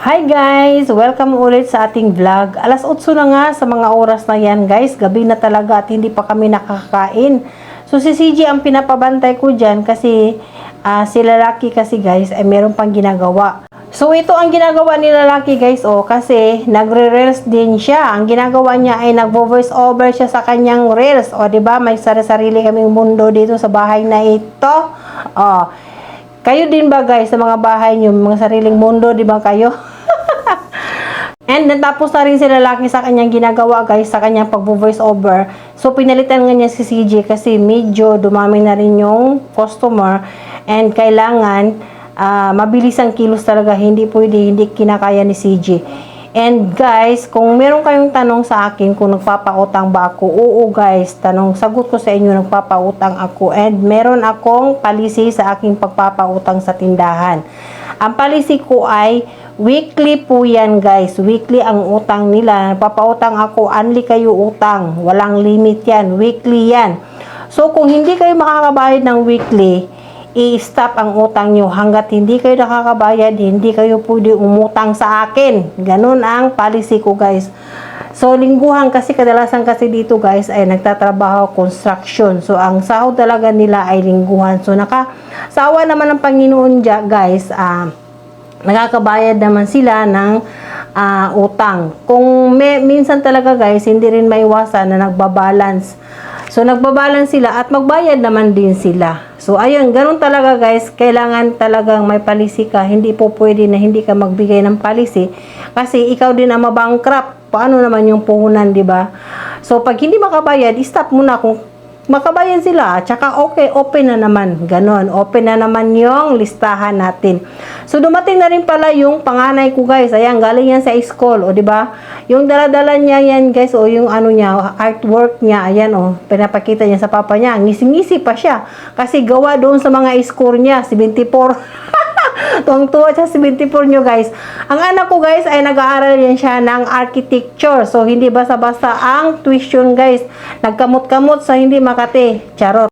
Hi guys! Welcome ulit sa ating vlog. Alas 8 na nga sa mga oras na yan guys. Gabi na talaga at hindi pa kami nakakakain. So si CJ ang pinapabantay ko dyan kasi ah, si lalaki kasi guys ay meron pang ginagawa. So ito ang ginagawa ni lalaki guys oh kasi nagre-reels din siya. Ang ginagawa niya ay nagvo-voice over siya sa kanyang reels. O di ba may sarili kaming mundo dito sa bahay na ito. Oh. Kayo din ba guys sa mga bahay niyo, mga sariling mundo, di ba kayo? And natapos na rin si lalaki sa kanyang ginagawa guys, sa kanyang pag-voice over. So pinalitan nga niya si CJ kasi medyo dumami na rin yung customer and kailangan ah, mabilis ang kilos talaga, hindi pwede, hindi kinakaya ni CJ. And guys, kung meron kayong tanong sa akin kung nagpapautang ba ako, oo guys, tanong, sagot ko sa inyo, nagpapautang ako. And meron akong palisi sa aking pagpapautang sa tindahan. Ang palisi ko ay weekly po yan guys. Weekly ang utang nila. Papautang ako, only kayo utang. Walang limit yan. Weekly yan. So kung hindi kayo makakabayad ng weekly, i-stop ang utang nyo. Hanggat hindi kayo nakakabayad, hindi kayo pwede umutang sa akin. Ganun ang policy ko guys. So, lingguhan kasi kadalasan kasi dito guys ay nagtatrabaho construction. So, ang sahod talaga nila ay lingguhan. So, naka, sawa naman ng Panginoon dya, guys, ah, nakakabayad naman sila ng ah, utang. Kung may, minsan talaga guys, hindi rin maiwasan na nagbabalance. So, nagbabalance sila at magbayad naman din sila. So, ayun, ganun talaga guys. Kailangan talagang may policy ka. Hindi po pwede na hindi ka magbigay ng policy. Kasi ikaw din ang mabankrupt. Paano naman yung puhunan, di ba? So, pag hindi makabayad, stop muna kung makabayan sila. Tsaka okay, open na naman. Ganon. Open na naman yung listahan natin. So, dumating na rin pala yung panganay ko, guys. Ayan, galing yan sa school. O, ba? Yung daladala niya yan, guys. O, yung ano niya, artwork niya. Ayan, o. Pinapakita niya sa papa niya. Ngisi-ngisi pa siya. Kasi gawa doon sa mga score niya. 74. Tuwang-tuwa siya 74 nyo guys. Ang anak ko guys ay nag-aaral yan siya ng architecture. So hindi basta-basta ang tuition guys. Nagkamot-kamot sa hindi makate. Charot.